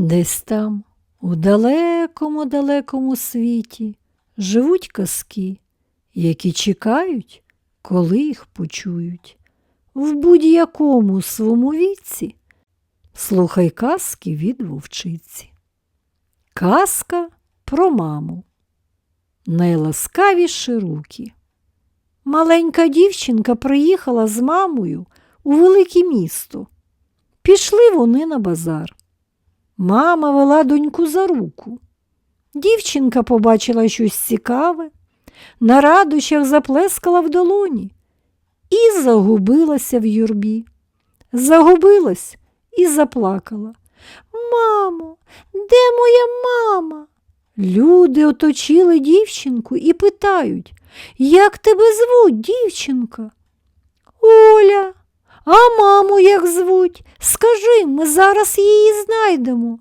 Десь там, у далекому далекому світі, живуть казки, які чекають, коли їх почують. В будь-якому своєму віці слухай казки від вовчиці. Казка про маму. Найласкавіші руки. Маленька дівчинка приїхала з мамою у велике місто. Пішли вони на базар. Мама вела доньку за руку. Дівчинка побачила щось цікаве, на радощах заплескала в долоні і загубилася в юрбі. Загубилась і заплакала. Мамо, де моя мама? Люди оточили дівчинку і питають, як тебе звуть, дівчинка? Оля, а маму як звуть? Скажи, ми зараз її знайдемо.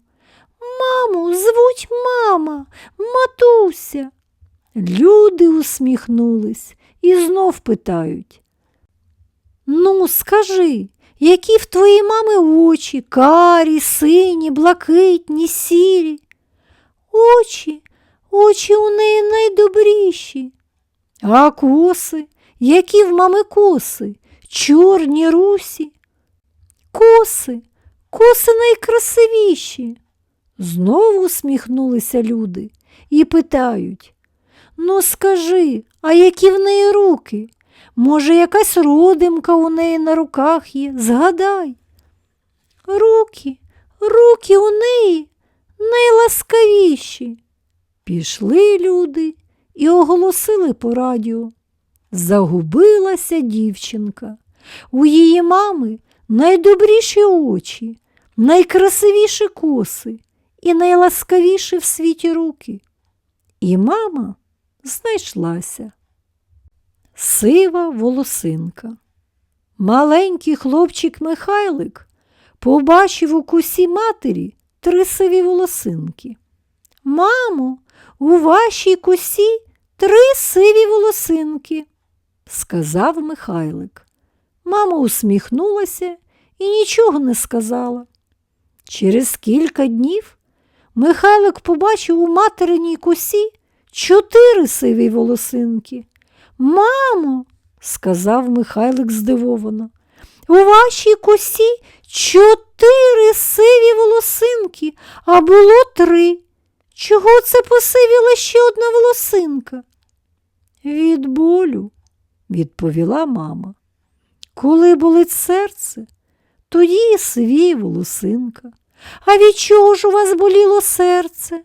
Маму, звуть мама, матуся. Люди усміхнулись і знов питають. Ну, скажи, які в твоїй мами очі, карі, сині, блакитні, сірі? Очі, очі у неї найдобріші. А коси, які в мами коси, чорні русі. Коси, коси найкрасивіші. Знову усміхнулися люди і питають Ну, скажи, а які в неї руки? Може, якась родимка у неї на руках є? Згадай. Руки, руки у неї найласкавіші. Пішли люди і оголосили по радіо. Загубилася дівчинка. У її мами найдобріші очі, найкрасивіші коси і найласкавіші в світі руки. І мама знайшлася. Сива волосинка. Маленький хлопчик Михайлик побачив у кусі матері три сиві волосинки. Мамо, у вашій косі три сиві волосинки, сказав Михайлик. Мама усміхнулася і нічого не сказала. Через кілька днів Михайлик побачив у материній косі чотири сиві волосинки. Мамо, сказав Михайлик здивовано, у вашій косі чотири сиві волосинки, а було три. Чого це посивіла ще одна волосинка? Від болю, відповіла мама. Коли болить серце, тоді і свій волосинка. А від чого ж у вас боліло серце?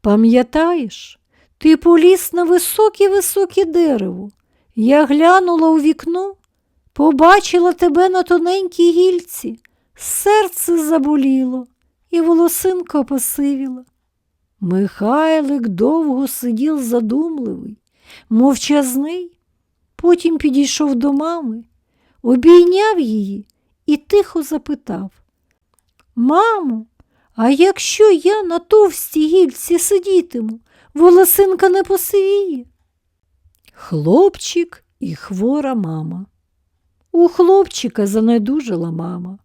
Пам'ятаєш, ти поліз на високе-високе дерево. Я глянула у вікно, побачила тебе на тоненькій гільці, серце заболіло, і волосинка посивіла. Михайлик довго сидів задумливий, мовчазний, потім підійшов до мами, обійняв її і тихо запитав Мамо, а якщо я на товстій гільці сидітиму, волосинка не посивіє? Хлопчик і хвора мама. У хлопчика занедужила мама.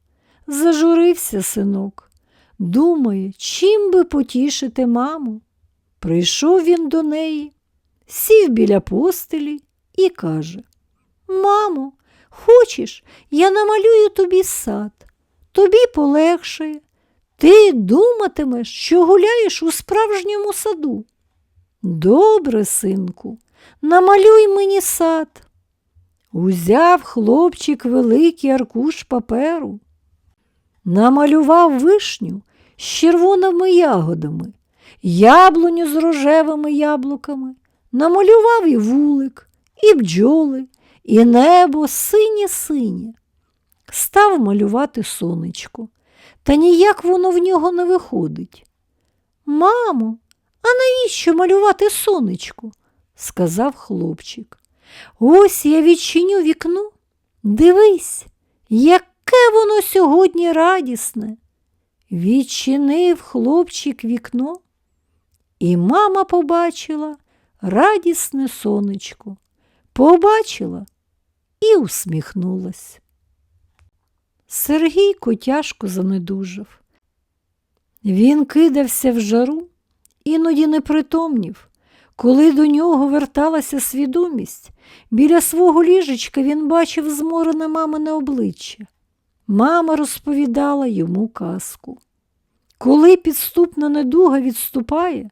Зажурився синок. Думає, чим би потішити маму. Прийшов він до неї, сів біля постелі і каже Мамо, хочеш, я намалюю тобі сад, тобі полегшає. Ти думатимеш, що гуляєш у справжньому саду. Добре, синку, намалюй мені сад. Узяв хлопчик великий аркуш паперу, намалював вишню з червоними ягодами, яблуню з рожевими яблуками, намалював і вулик, і бджоли, і небо синє-синє. Став малювати сонечко, та ніяк воно в нього не виходить. Мамо, а навіщо малювати сонечко? сказав хлопчик. Ось я відчиню вікно. Дивись, яке воно сьогодні радісне. Відчинив хлопчик вікно, і мама побачила радісне сонечко, побачила і усміхнулась. Сергійко тяжко занедужав. Він кидався в жару, іноді непритомнів. Коли до нього верталася свідомість, біля свого ліжечка він бачив зморене мамине обличчя. Мама розповідала йому казку. Коли підступна недуга відступає,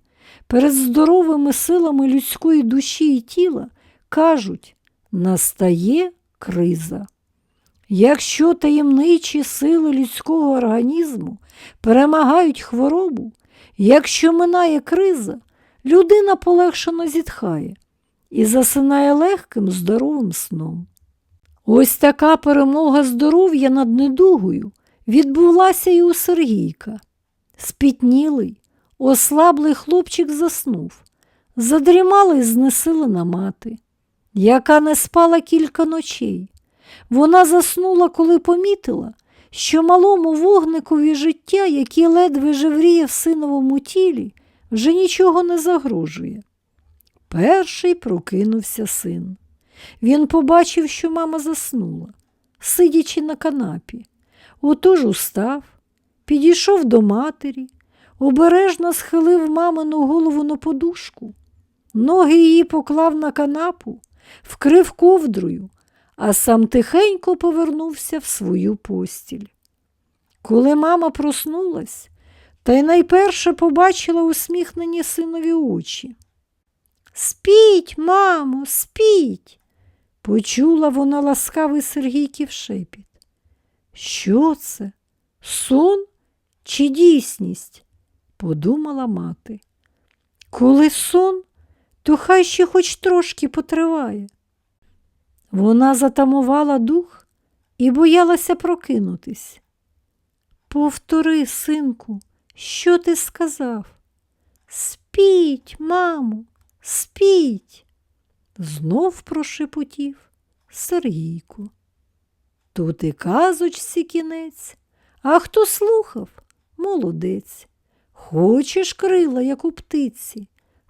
перед здоровими силами людської душі і тіла кажуть, настає криза. Якщо таємничі сили людського організму перемагають хворобу, якщо минає криза, людина полегшено зітхає і засинає легким здоровим сном. Ось така перемога здоров'я над недугою відбулася і у Сергійка. Спітнілий, ослаблий хлопчик заснув, задрімала й знесилена мати, яка не спала кілька ночей. Вона заснула, коли помітила, що малому вогникові життя, який ледве жевріє в синовому тілі, вже нічого не загрожує. Перший прокинувся син. Він побачив, що мама заснула, сидячи на канапі. Отож устав, підійшов до матері, обережно схилив мамину голову на подушку. Ноги її поклав на канапу, вкрив ковдрою, а сам тихенько повернувся в свою постіль. Коли мама проснулась, та й найперше побачила усміхнені синові очі. Спіть, мамо, спіть, почула вона ласкавий Сергійків шепіт. Що це? Сон чи дійсність? подумала мати. Коли сон, то хай ще хоч трошки потриває. Вона затамувала дух і боялася прокинутись. Повтори, синку, що ти сказав? Спіть, мамо, спіть, знов прошепотів Сергійко. Тут і казочці кінець, а хто слухав, молодець. Хочеш крила, як у птиці,